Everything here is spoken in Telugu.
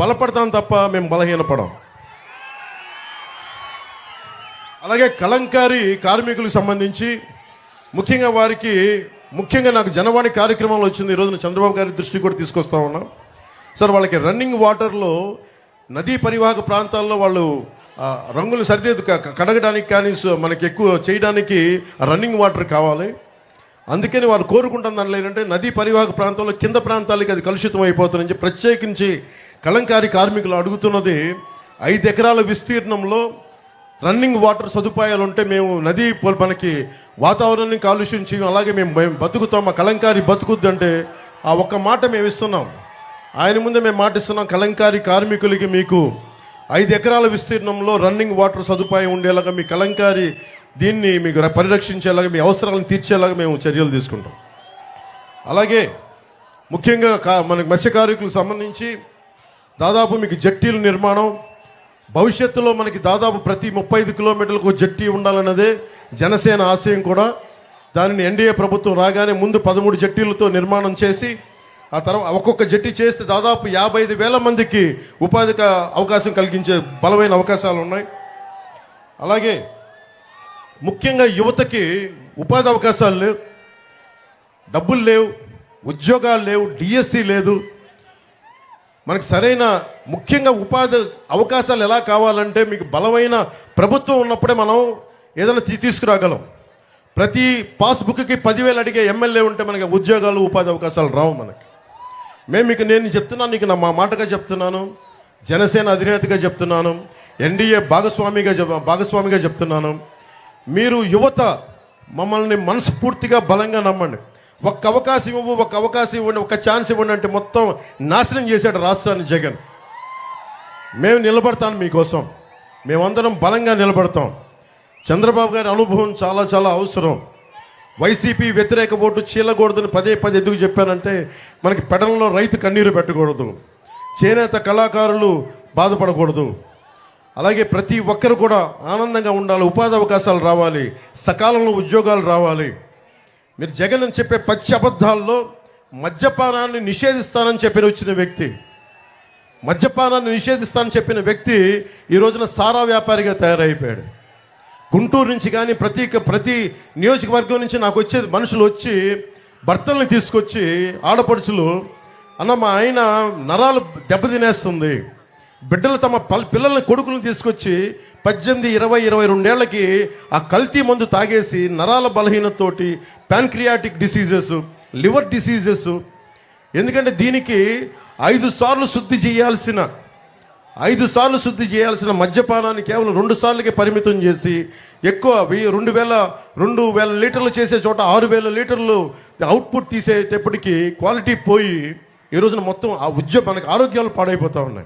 బలపడతాం తప్ప మేము బలహీనపడం. అలాగే కలంకారి కార్మికులకు సంబంధించి ముఖ్యంగా వారికి ముఖ్యంగా నాకు జనవాణి కార్యక్రమంలో వచ్చింది ఈ రోజున చంద్రబాబు గారి దృష్టికి కూడా తీసుకొస్తా ఉన్నాం. సార్ వాళ్ళకి రన్నింగ్ వాటర్లో నదీ పరివాహక ప్రాంతాల్లో వాళ్ళు రంగులు సరిదిద్దు క- కడగడానికి కానీ మనకి ఎక్కువ చేయడానికి రన్నింగ్ వాటర్ కావాలి. అందుకని వారు కోరుకుంటున్న లేదంటే ఏంటంటే నదీ పరివాహక ప్రాంతంలో కింద ప్రాంతాలకి అది కలుషితం అయిపోతుందని చెప్పి ప్రత్యేకించి కలంకారి కార్మికులు అడుగుతున్నది ఐదు ఎకరాల విస్తీర్ణంలో రన్నింగ్ వాటర్ సదుపాయాలు ఉంటే మేము నదీ మనకి వాతావరణాన్ని కాలుష్యం చేయం అలాగే మేము మేము బతుకుతాం మా కలంకారి బతుకుద్ది అంటే ఆ ఒక్క మాట మేము ఇస్తున్నాం. ఆయన ముందే మేము మాటిస్తున్నాం కలంకారి కార్మికులకి మీకు ఐదు ఎకరాల విస్తీర్ణంలో రన్నింగ్ వాటర్ సదుపాయం ఉండేలాగా మీ కలంకారి దీన్ని మీకు పరిరక్షించేలాగా మీ అవసరాలను తీర్చేలాగా మేము చర్యలు తీసుకుంటాం. అలాగే ముఖ్యంగా కా మనకు మత్స్య కార్మికులకు సంబంధించి దాదాపు మీకు జట్టీల నిర్మాణం భవిష్యత్తులో మనకి దాదాపు ప్రతి ముప్పై ఐదు కిలోమీటర్లకు జట్టీ జట్టి ఉండాలన్నదే జనసేన ఆశయం కూడా. దానిని ఎన్డీఏ ప్రభుత్వం రాగానే ముందు పదమూడు జట్టీలతో నిర్మాణం చేసి ఆ తర్వాత ఒక్కొక్క జట్టి చేస్తే దాదాపు యాభై ఐదు వేల మందికి ఉపాధి అవకాశం కలిగించే బలమైన అవకాశాలు ఉన్నాయి. అలాగే ముఖ్యంగా యువతకి ఉపాధి అవకాశాలు లేవు డబ్బులు లేవు ఉద్యోగాలు లేవు డిఎస్సి లేదు. మనకు సరైన ముఖ్యంగా ఉపాధి అవకాశాలు ఎలా కావాలంటే మీకు బలమైన ప్రభుత్వం ఉన్నప్పుడే మనం ఏదైనా తీ- తీసుకురాగలం. ప్రతి పాస్బుక్కి పదివేలు అడిగే ఎమ్మెల్యే ఉంటే మనకి ఉద్యోగాలు ఉపాధి అవకాశాలు రావు మనకి. మేము మీకు నేను చెప్తున్నాను నీకు నా మా మాటగా చెప్తున్నాను జనసేన అధినేతగా చెప్తున్నాను ఎన్డీఏ భాగస్వామిగా భాగస్వామిగా చెప్తున్నాను. మీరు యువత మమ్మల్ని మనస్ఫూర్తిగా బలంగా నమ్మండి. ఒక్క అవకాశం ఇవ్వు ఒక అవకాశం ఇవ్వండి ఒక ఛాన్స్ ఇవ్వండి అంటే మొత్తం నాశనం చేశాడు రాష్ట్రాన్ని జగన్. మేము నిలబడతాను మీకోసం. మేమందరం బలంగా నిలబడతాం. చంద్రబాబు గారి అనుభవం చాలా చాలా అవసరం. వైసీపీ వ్యతిరేక ఓటు చీలకూడదని పదే పదే ఎందుకు చెప్పానంటే మనకి పెడలలో రైతు కన్నీరు పెట్టకూడదు. చేనేత కళాకారులు బాధపడకూడదు. అలాగే ప్రతి ఒక్కరు కూడా ఆనందంగా ఉండాలి ఉపాధి అవకాశాలు రావాలి సకాలంలో ఉద్యోగాలు రావాలి. మీరు జగన్ అని చెప్పే పచ్చి అబద్ధాల్లో మద్యపానాన్ని నిషేధిస్తానని చెప్పిన వచ్చిన వ్యక్తి మద్యపానాన్ని నిషేధిస్తానని చెప్పిన వ్యక్తి ఈ రోజున సారా వ్యాపారిగా తయారైపోయాడు. గుంటూరు నుంచి కానీ ప్రతి ప్రతి నియోజకవర్గం నుంచి నాకు వచ్చేది మనుషులు వచ్చి భర్తల్ని తీసుకొచ్చి ఆడపడుచులు అన్న మా ఆయన నరాలు దెబ్బతినేస్తుంది బిడ్డలు తమ పల్ పిల్లల్ని కొడుకులను తీసుకొచ్చి పద్దెనిమిది ఇరవై ఇరవై రెండేళ్ళకి ఆ కల్తీ మందు తాగేసి నరాల బలహీనతోటి ప్యాన్క్రియాటిక్ డిసీజెస్ లివర్ డిసీజెస్. ఎందుకంటే దీనికి ఐదు సార్లు శుద్ధి చేయాల్సిన ఐదు సార్లు శుద్ధి చేయాల్సిన మద్యపానాన్ని కేవలం రెండు సార్లకే పరిమితం చేసి ఎక్కువ వెయ్యి రెండు వేల రెండు వేల లీటర్లు చేసే చోట ఆరు వేల లీటర్లు అవుట్పుట్ తీసేటప్పటికి క్వాలిటీ పోయి ఈ రోజున మొత్తం ఆ ఉద్యోగం మనకి ఆరోగ్యాలు పాడైపోతూ ఉన్నాయి.